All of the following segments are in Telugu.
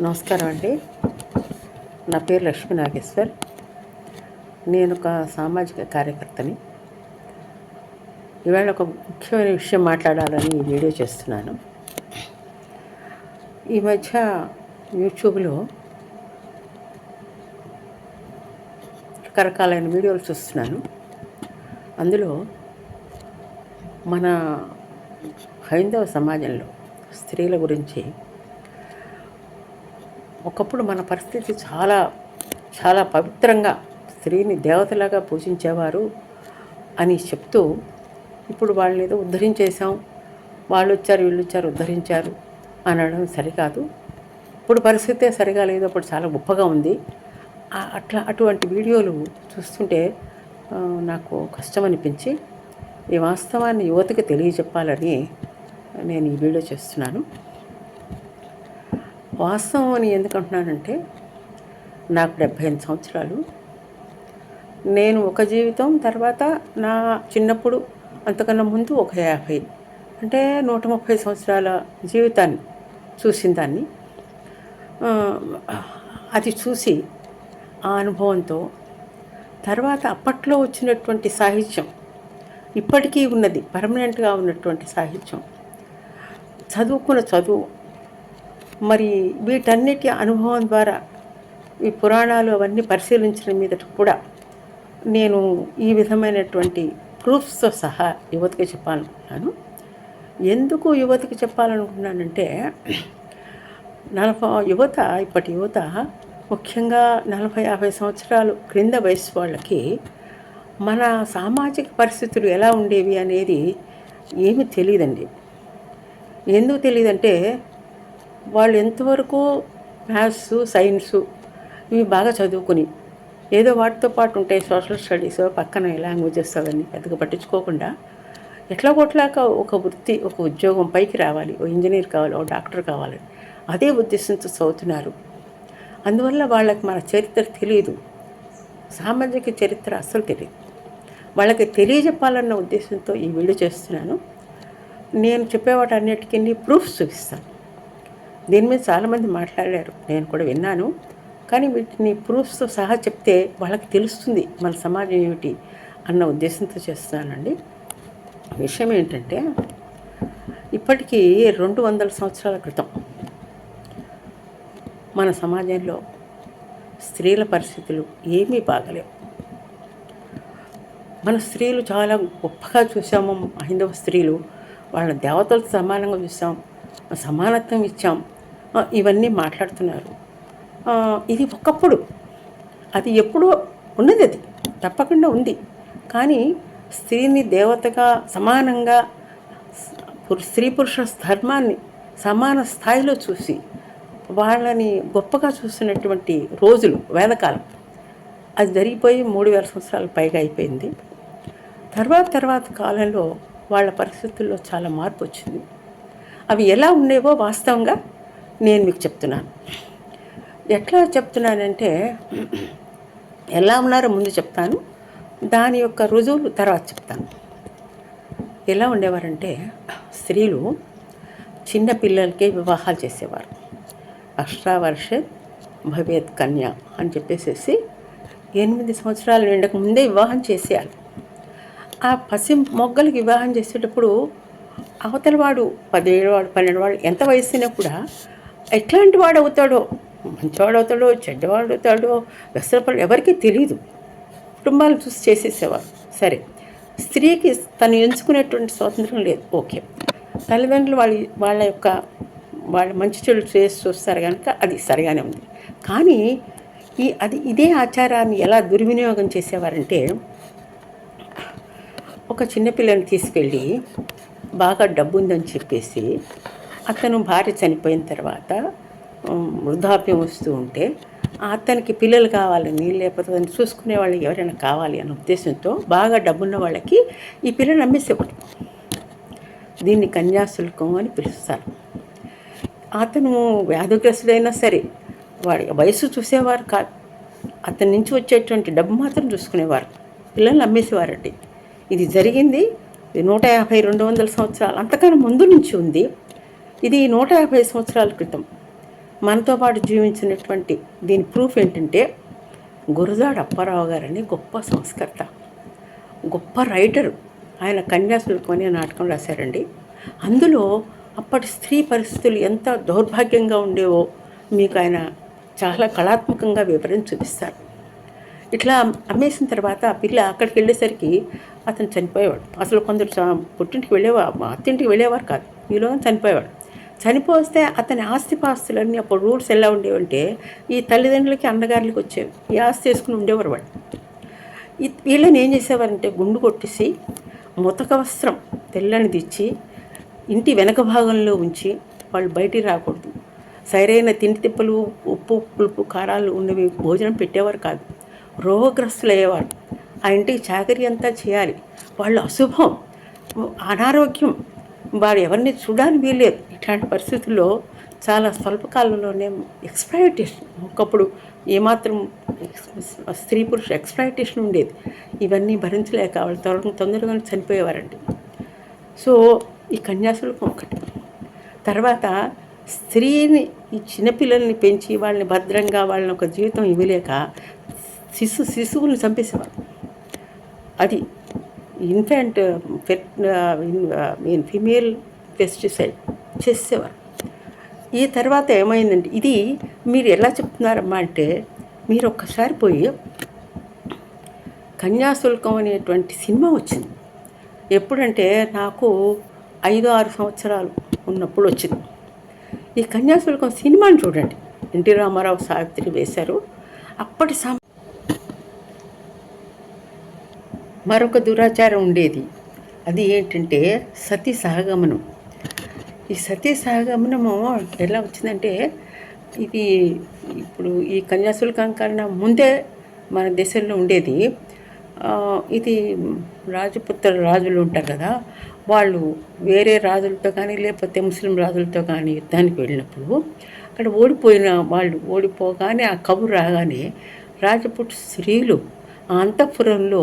నమస్కారం అండి. నా పేరు లక్ష్మీ నాగేశ్వర్. నేను ఒక సామాజిక కార్యకర్తని. ఇవాళ ఒక ముఖ్యమైన విషయం మాట్లాడాలని ఈ వీడియో చేస్తున్నాను. ఈ మధ్య యూట్యూబ్లో రకరకాలైన వీడియోలు చూస్తున్నాను. అందులో మన హైందవ సమాజంలో స్త్రీల గురించి ఒకప్పుడు మన పరిస్థితి చాలా చాలా పవిత్రంగా స్త్రీని దేవతలాగా పూజించేవారు అని చెప్తూ ఇప్పుడు వాళ్ళని ఏదో ఉద్ధరించేశాం. వాళ్ళు వచ్చారు వీళ్ళు వచ్చారు ఉద్ధరించారు అనడం సరికాదు. ఇప్పుడు పరిస్థితే సరిగా లేదు. అప్పుడు చాలా గొప్పగా ఉంది. అట్లా అటువంటి వీడియోలు చూస్తుంటే నాకు కష్టం అనిపించి ఈ వాస్తవాన్ని యువతకి తెలియజెప్పాలని నేను ఈ వీడియో చేస్తున్నాను. వాస్తవం అని ఎందుకంటున్నానంటే నాకు డెబ్భై ఎనిమిది సంవత్సరాలు. నేను ఒక జీవితం తర్వాత నా చిన్నప్పుడు అంతకన్నా ముందు ఒక యాభై. అంటే నూట ముప్పై సంవత్సరాల జీవితాన్ని చూసిన దాన్ని. అది చూసి ఆ అనుభవంతో తర్వాత అప్పట్లో వచ్చినటువంటి సాహిత్యం ఇప్పటికీ ఉన్నది పర్మనెంట్గా ఉన్నటువంటి సాహిత్యం చదువుకున్న చదువు మరి వీటన్నిటి అనుభవం ద్వారా ఈ పురాణాలు అవన్నీ పరిశీలించిన మీదట కూడా నేను ఈ విధమైనటువంటి ప్రూఫ్స్తో సహా యువతకి చెప్పాలనుకున్నాను ఎందుకు యువతకి చెప్పాలనుకున్నానంటే నలభై యువత ఇప్పటి యువత ముఖ్యంగా నలభై యాభై సంవత్సరాలు క్రింద వయసు వాళ్ళకి మన సామాజిక పరిస్థితులు ఎలా ఉండేవి అనేది ఏమి తెలియదండి. ఎందుకు తెలియదంటే వాళ్ళు ఎంతవరకు మ్యాథ్స్ సైన్సు ఇవి బాగా చదువుకుని ఏదో వాటితో పాటు ఉంటాయి సోషల్ స్టడీస్ పక్కన లాంగ్వేజెస్ అవన్నీ పెద్దగా పట్టించుకోకుండా ఎట్లా కొట్లాక ఒక వృత్తి ఒక ఉద్యోగం పైకి రావాలి ఓ ఇంజనీర్ కావాలి ఓ డాక్టర్ కావాలి అదే ఉద్దేశంతో చదువుతున్నారు. అందువల్ల వాళ్ళకి మన చరిత్ర తెలియదు సామాజిక చరిత్ర అస్సలు తెలియదు వాళ్ళకి తెలియజెప్పాలన్న ఉద్దేశంతో ఈ వీడియో చేస్తున్నాను. నేను చెప్పేవాటి అన్నిటికీ ప్రూఫ్స్ చూపిస్తాను. దీని మీద చాలామంది మాట్లాడారు. నేను కూడా విన్నాను. కానీ వీటిని ప్రూఫ్స్తో సహా చెప్తే వాళ్ళకి తెలుస్తుంది మన సమాజం ఏమిటి అన్న ఉద్దేశంతో చేస్తున్నానండి. విషయం ఏంటంటే ఇప్పటికీ రెండు వందల సంవత్సరాల క్రితం మన సమాజంలో స్త్రీల పరిస్థితులు ఏమీ బాగలేవు. మన స్త్రీలు చాలా గొప్పగా చూసాము. హైందవ స్త్రీలు వాళ్ళ దేవతలతో సమానంగా చూసాం. సమానత్వం ఇచ్చాం. ఇవన్నీ మాట్లాడుతున్నారు. ఇది ఒకప్పుడు. అది ఎప్పుడో ఉన్నది అది. తప్పకుండా ఉంది. కానీ స్త్రీని దేవతగా సమానంగా స్త్రీ పురుష ధర్మాన్ని సమాన స్థాయిలో చూసి వాళ్ళని గొప్పగా చూసినటువంటి రోజులు వేదకాలం. అది జరిగిపోయి మూడు వేల సంవత్సరాలు పైగా అయిపోయింది. తర్వాత తర్వాత కాలంలో వాళ్ళ పరిస్థితుల్లో చాలా మార్పు వచ్చింది. అవి ఎలా ఉండేవో వాస్తవంగా నేను మీకు చెప్తున్నాను. ఎట్లా చెప్తున్నానంటే ఎలా ఉన్నారో ముందు చెప్తాను. దాని యొక్క రుజువులు తర్వాత చెప్తాను. ఎలా ఉండేవారంటే స్త్రీలు చిన్న పిల్లలకే వివాహాలు చేసేవారు. అష్టావర్ష భవేత్ కన్య అని చెప్పేసేసి ఎనిమిది సంవత్సరాలు నిండక ముందే వివాహం చేసేయాలి. ఆ పసి మొగ్గలకి వివాహం చేసేటప్పుడు అవతలవాడు పదిహేడు వాడు పన్నెండు వాడు ఎంత వయసునా కూడా ఎట్లాంటి వాడు అవుతాడో మంచివాడు అవుతాడో చెడ్డవాడు అవుతాడో వ్యసనపడు ఎవరికీ తెలియదు కుటుంబాలు చూసి చేసేసేవారు. సరే స్త్రీకి తను ఎంచుకునేటువంటి స్వాతంత్రం లేదు. ఓకే. తల్లిదండ్రులు వాళ్ళ వాళ్ళ యొక్క వాళ్ళ మంచి చెడు చేసి చూస్తారు కనుక అది సరిగానే ఉంది. కానీ ఈ అది ఇదే ఆచారాన్ని ఎలా దుర్వినియోగం చేసేవారంటే ఒక చిన్నపిల్లని తీసుకెళ్ళి బాగా డబ్బు ఉందని చెప్పేసి అతను భార్య చనిపోయిన తర్వాత వృద్ధాప్యం వస్తూ ఉంటే అతనికి పిల్లలు కావాలని లేకపోతే అతన్ని చూసుకునే వాళ్ళు ఎవరైనా కావాలి అనే ఉద్దేశంతో బాగా డబ్బున్న వాళ్ళకి ఈ పిల్లలు అమ్మేసేవాడు దీన్ని కన్యాశుల్కం అని పిలుస్తారు. అతను వ్యాధిగ్రస్తుడైనా సరే వాడి వయసు చూసేవారు కాదు. అతని నుంచి వచ్చేటువంటి డబ్బు మాత్రం చూసుకునేవారు. పిల్లల్ని అమ్మేసేవారండి. ఇది జరిగింది నూట యాభై రెండు వందల సంవత్సరాలు అంతకన్నా ముందు నుంచి ఉంది. ఇది నూట యాభై సంవత్సరాల క్రితం. మనతో పాటు జీవించినటువంటి దీని ప్రూఫ్ ఏంటంటే గురజాడ అప్పారావు గారని గొప్ప సంస్కర్త. గొప్ప రైటరు ఆయన కన్యాశుల్కం అనే నాటకం రాశారండి. అందులో అప్పటి స్త్రీ పరిస్థితులు ఎంత దౌర్భాగ్యంగా ఉండేవో మీకు ఆయన చాలా కళాత్మకంగా వివరించి చూపిస్తారు. ఇట్లా అమ్మేసిన తర్వాత ఆ పిల్ల అక్కడికి వెళ్ళేసరికి అతను చనిపోయేవాడు. అసలు కొందరు పుట్టింటికి వెళ్ళేవారు అత్తింటికి వెళ్ళేవారు కాదు. ఈలోగా చనిపోయేవాడు. చనిపోస్తే అతని ఆస్తిపాస్తులన్నీ అప్పుడు రూల్స్ ఎలా ఉండేవంటే ఈ తల్లిదండ్రులకి అన్నగారులకి వచ్చేవి. ఈ ఆస్తి వేసుకుని ఉండేవారు వాళ్ళు. వీళ్ళని ఏం చేసేవారంటే గుండు కొట్టేసి ముతక వస్త్రం తెల్లని తెచ్చి ఇంటి వెనక భాగంలో ఉంచి వాళ్ళు బయటికి రాకూడదు. సరైన తిండి తిప్పలు ఉప్పు పులుపు కారాలు ఉన్నవి భోజనం పెట్టేవారు కాదు. రోగగ్రస్తులు అయ్యేవారు ఆ ఇంటికి చాకరీ అంతా చేయాలి. వాళ్ళు అశుభం అనారోగ్యం. వారు ఎవరిని చూడడానికి వీల్లేదు. ఇట్లాంటి పరిస్థితుల్లో చాలా స్వల్పకాలంలోనే ఎక్స్ప్లాయిటేషన్. ఒకప్పుడు ఏమాత్రం స్త్రీ పురుష ఎక్స్ప్లాయిటేషన్ ఉండేది. ఇవన్నీ భరించలేక వాళ్ళు త్వర తొందరగా చనిపోయేవారండి. సో ఈ కన్యాశుల్కం ఒకటి. తర్వాత స్త్రీని ఈ చిన్నపిల్లల్ని పెంచి వాళ్ళని భద్రంగా వాళ్ళని ఒక జీవితం ఇవ్వలేక శిశు శిశువుని చంపేసేవారు. అది ఇన్ఫాంట్ ఫెట్ మీన్ ఫిమేల్ పెస్టిసైడ్ చేసేవారు. ఈ తర్వాత ఏమైందండి ఇది మీరు ఎలా చెప్తున్నారమ్మా అంటే మీరు ఒక్కసారి పోయి కన్యాశుల్కం అనేటువంటి సినిమా వచ్చింది. ఎప్పుడంటే నాకు ఐదు ఆరు సంవత్సరాలు ఉన్నప్పుడు వచ్చింది. ఈ కన్యాశుల్కం సినిమాని చూడండి. ఎన్టీ రామారావు సావిత్రి వేశారు. అప్పటి సం మరొక దురాచారం ఉండేది. అది ఏంటంటే సతీ సహగమనం. ఈ సతీ సహగమనము ఎలా వచ్చిందంటే ఇది ఇప్పుడు ఈ కన్యాశుల్కం కన్నా ముందే మన దేశంలో ఉండేది. ఇది రాజపుత్ర రాజులు ఉంటారు కదా వాళ్ళు వేరే రాజులతో కానీ లేకపోతే ముస్లిం రాజులతో కానీ యుద్ధానికి వెళ్ళినప్పుడు అక్కడ ఓడిపోయిన వాళ్ళు ఓడిపోగానే ఆ కబురు రాగానే రాజపుత్ర స్త్రీలు ఆ అంతఃపురంలో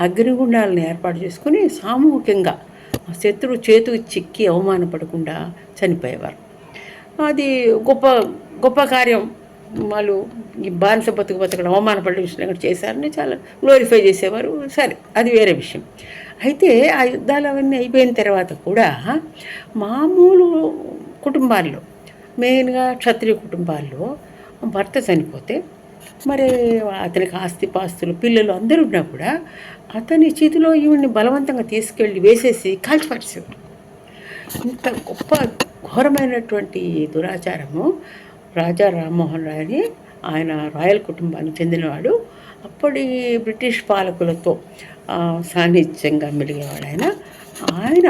అగ్నిగుండాలను ఏర్పాటు చేసుకుని సామూహికంగా శత్రువు చేతుకు చిక్కి అవమానపడకుండా చనిపోయేవారు. అది గొప్ప గొప్ప కార్యం. వాళ్ళు ఈ బానిస బతుకు బతకడం అవమానపడే విషయం చేశారని చాలా గ్లోరిఫై చేసేవారు. సరే అది వేరే విషయం. అయితే ఆ యుద్ధాలు అవన్నీ అయిపోయిన తర్వాత కూడా మామూలు కుటుంబాల్లో మెయిన్గా క్షత్రియ కుటుంబాల్లో భర్త చనిపోతే మరి అతనికి ఆస్తి పాస్తులు పిల్లలు అందరూ ఉన్నా కూడా అతని చేతిలో ఈవిడ్ని బలవంతంగా తీసుకెళ్ళి వేసేసి కాల్చిపరిచేవారు ఇంత గొప్ప ఘోరమైనటువంటి దురాచారము. రాజా రామ్మోహన్ రాయ్ అని ఆయన రాయల్ కుటుంబానికి చెందినవాడు. అప్పటి బ్రిటిష్ పాలకులతో సాన్నిధ్యంగా మెలిగేవాడు ఆయన. ఆయన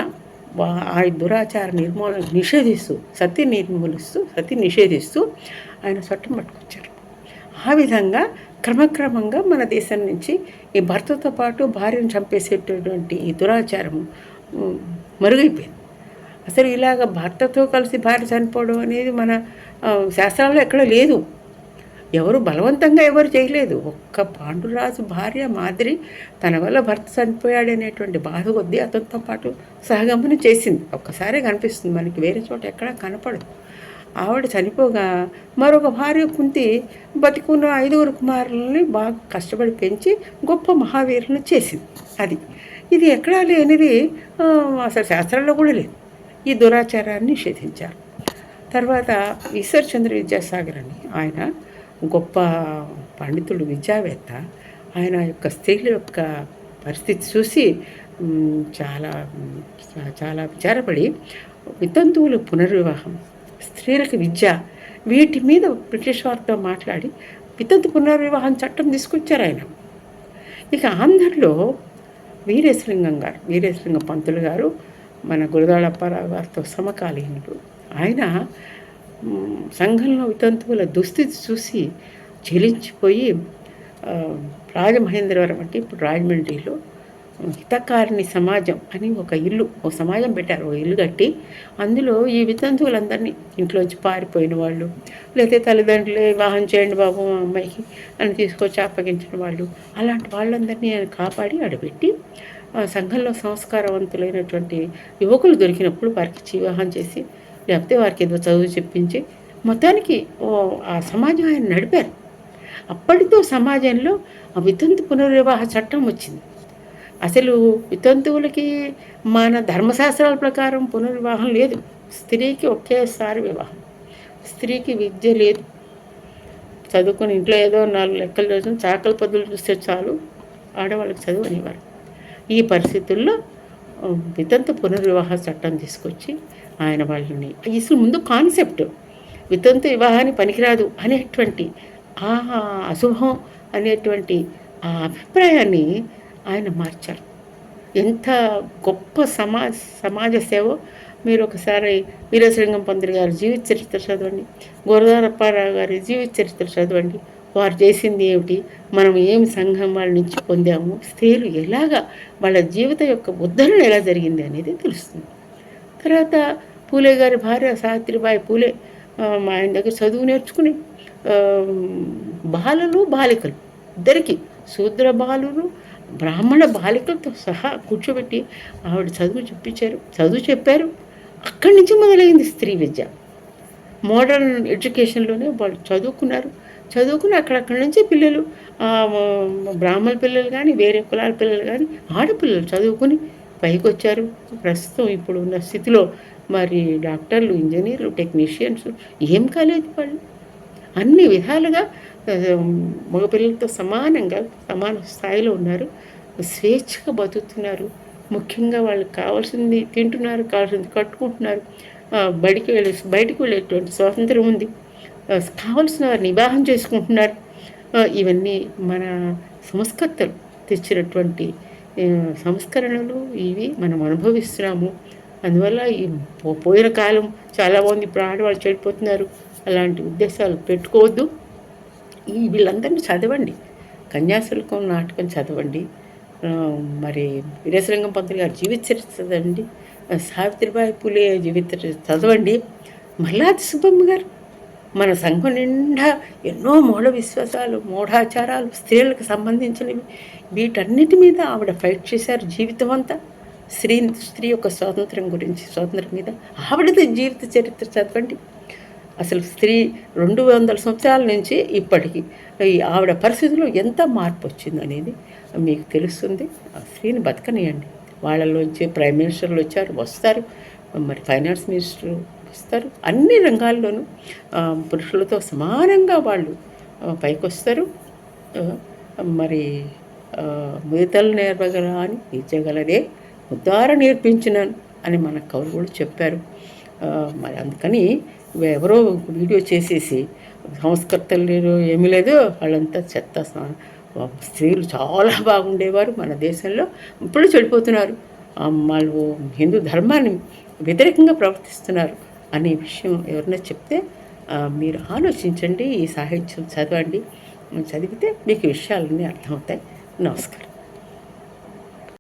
ఆ దురాచార నిర్మూలన నిషేధిస్తూ సతీ నిర్మూలిస్తూ సతీ నిషేధిస్తూ ఆయన చట్టం పట్టుకొచ్చారు. ఆ విధంగా క్రమక్రమంగా మన దేశం నుంచి ఈ భర్తతో పాటు భార్యను చంపేసేటటువంటి ఈ దురాచారం మరుగైపోయింది. అసలు ఇలాగ భర్తతో కలిసి భార్య చనిపోవడం అనేది మన శాస్త్రాల్లో ఎక్కడ లేదు. ఎవరు బలవంతంగా ఎవరు చేయలేదు. ఒక్క పాండురాజు భార్య మాదిరి తన వల్ల భర్త చనిపోయాడు అనేటువంటి బాధ కొద్దీ అతనితో పాటు సహగమనం చేసింది. ఒక్కసారే కనిపిస్తుంది మనకి వేరే చోట ఎక్కడా కనపడదు. ఆవిడ చనిపోగా మరొక భార్య కుంతి బతికున్న ఐదుగురు కుమారులని బాగా కష్టపడి పెంచి గొప్ప మహావీరులను చేసింది. అది. ఇది ఎక్కడా లేనిది అసలు శాస్త్రాల్లో కూడా లేదు. ఈ దురాచారాన్ని నిషేధించారు. తర్వాత ఈశ్వర్చంద్ర విద్యాసాగర్ అని ఆయన గొప్ప పండితుడు విద్యావేత్త. ఆయన యొక్క స్త్రీల యొక్క పరిస్థితి చూసి చాలా చాలా విచారపడి వితంతువుల పునర్వివాహం స్త్రీలకు విద్య. వీటి మీద బ్రిటిష్ వారితో మాట్లాడి వితంతు పునర్వివాహం చట్టం తీసుకొచ్చారు ఆయన. ఇక ఆంధ్రలో వీరేశలింగం గారు వీరేశలింగ పంతులు గారు మన గురదాళప్పారావు గారితో సమకాలీనుడు. ఆయన సంఘంలో వితంతువుల దుస్థితి చూసి చెలించిపోయి రాజమహేంద్రవరం అంటే ఇప్పుడు రాజమండ్రిలో హితకారిణి సమాజం అని ఒక ఇల్లు ఒక సమాజం పెట్టారు ఒక ఇల్లు కట్టి అందులో ఈ వితంతువులందరినీ ఇంట్లోంచి పారిపోయిన వాళ్ళు లేకపోతే తల్లిదండ్రులే వివాహం చేయండి బాబు మా అమ్మాయికి అని తీసుకొచ్చి అప్పగించిన వాళ్ళు. అలాంటి వాళ్ళందరినీ ఆయన కాపాడి ఆడబెట్టి ఆ సంఘంలో సంస్కారవంతులైనటువంటి యువకులు దొరికినప్పుడు వారికి వివాహం చేసి లేకపోతే వారికి ఏదో చదువు చెప్పించి మొత్తానికి ఓ ఆ సమాజం ఆయన నడిపారు. అప్పటితో సమాజంలో ఆ వితంతు పునర్వివాహ చట్టం వచ్చింది. అసలు వితంతువులకి మన ధర్మశాస్త్రాల ప్రకారం పునర్వివాహం లేదు. స్త్రీకి ఒకేసారి వివాహం. స్త్రీకి విద్య లేదు. చదువుకొని ఇంట్లో ఏదో నాలుగు లెక్కలు చూసిన చాకలి పదులు చూస్తే చాలు ఆడవాళ్ళకి చదువు అనేవారు ఈ పరిస్థితుల్లో వితంతు పునర్వివాహ చట్టం తీసుకొచ్చి ఆయన వాళ్ళని అసలు ముందు కాన్సెప్ట్ వితంతు వివాహాన్ని పనికిరాదు అనేటువంటి ఆ అశుభం అనేటువంటి ఆ అభిప్రాయాన్ని ఆయన మార్చారు. ఎంత గొప్ప సమాజ సమాజ సేవ మీరు ఒకసారి వీరేశలింగం పంతులు గారి జీవిత చరిత్ర చదవండి. గోరదారప్పారావు గారి జీవిత చరిత్ర చదవండి. వారు చేసింది ఏమిటి? మనం ఏమి సంఘం వాళ్ళ నుంచి పొందాము? స్త్రీలు ఎలాగా వాళ్ళ జీవిత యొక్క ఉద్ధరణ ఎలా జరిగింది అనేది తెలుస్తుంది. తర్వాత పూలే గారి భార్య సావిత్రిబాయి పూలే మా ఆయన దగ్గర చదువు నేర్చుకుని బాలలు బాలికలు. ఇద్దరికి శూద్ర బాలులు బ్రాహ్మణ బాలికలతో సహా కూర్చోబెట్టి ఆవిడ చదువు చెప్పించారు. చదువు చెప్పారు. అక్కడి నుంచి మొదలైంది స్త్రీ విద్య. మోడర్న్ ఎడ్యుకేషన్లోనే వాళ్ళు చదువుకున్నారు. చదువుకుని అక్కడక్కడి నుంచి పిల్లలు బ్రాహ్మణ పిల్లలు కానీ వేరే కులాల పిల్లలు కానీ ఆడపిల్లలు చదువుకుని పైకి వచ్చారు ప్రస్తుతం ఇప్పుడు ఉన్న స్థితిలో మరి డాక్టర్లు ఇంజనీర్లు టెక్నీషియన్స్ ఏం కాలేదు వాళ్ళు. అన్ని విధాలుగా మగపిల్లలతో సమానంగా సమాన స్థాయిలో ఉన్నారు. స్వేచ్ఛగా బతుకుతున్నారు. ముఖ్యంగా వాళ్ళకి కావాల్సింది తింటున్నారు కావాల్సింది కట్టుకుంటున్నారు. బడికి వెళ్ళే బయటకు వెళ్ళేటువంటి స్వాతంత్రం ఉంది. కావలసిన కావాల్సిన వారిని వివాహం చేసుకుంటున్నారు. ఇవన్నీ మన సంస్కర్తలు తెచ్చినటువంటి సంస్కరణలు ఇవి మనం అనుభవిస్తున్నాము. అందువల్ల ఈ పో- పోయిన కాలం చాలా మంది ఇప్పుడు ఆడవాళ్ళు చెడిపోతున్నారు. అలాంటి ఉద్దేశాలు పెట్టుకోవద్దు. ఈ వీళ్ళందరినీ చదవండి. కన్యాశుల్కం నాటకం చదవండి. మరి వీరేశలింగం పంతులు గారు జీవిత చరిత్ర చదవండి సావిత్రిబాయి పూలే జీవిత చదవండి. మల్లాది సుబ్బమ్మ గారు మన సంఘం నిండా ఎన్నో మూఢ విశ్వాసాలు మూఢాచారాలు స్త్రీలకు సంబంధించినవి. వీటన్నిటి మీద ఆవిడ ఫైట్ చేశారు జీవితం అంతా. స్త్రీ స్త్రీ యొక్క స్వాతంత్రం గురించి స్వాతంత్రం మీద ఆవిడది జీవిత చరిత్ర చదవండి. అసలు స్త్రీ రెండు వందల సంవత్సరాల నుంచి ఇప్పటికి ఈ ఆవిడ పరిస్థితిలో ఎంత మార్పు వచ్చింది అనేది మీకు తెలుస్తుంది. ఆ స్త్రీని బతకనియండి. వాళ్ళలోంచి ప్రైమ్ మినిస్టర్లు వచ్చారు వస్తారు. మరి ఫైనాన్స్ మినిస్టర్ వస్తారు. అన్ని రంగాల్లోనూ పురుషులతో సమానంగా వాళ్ళు పైకొస్తారు. మరి మిగతలు నేర్పగల అని తీర్చగలదే ఉద్దార నేర్పించినాను అని మన కవులు కూడా చెప్పారు. మరి అందుకని ఎవరో వీడియో చేసేసి సంస్కర్తలు లేరు ఏమీ లేదు. వాళ్ళంతా చెత్త స్త్రీలు చాలా బాగుండేవారు మన దేశంలో. ఇప్పుడు చెడిపోతున్నారు. వాళ్ళు హిందూ ధర్మాన్ని వ్యతిరేకంగా ప్రవర్తిస్తున్నారు అనే విషయం ఎవరైనా చెప్తే మీరు ఆలోచించండి ఈ సాహిత్యం చదవండి. చదివితే మీకు విషయాలన్నీ అర్థమవుతాయి. నమస్కారం.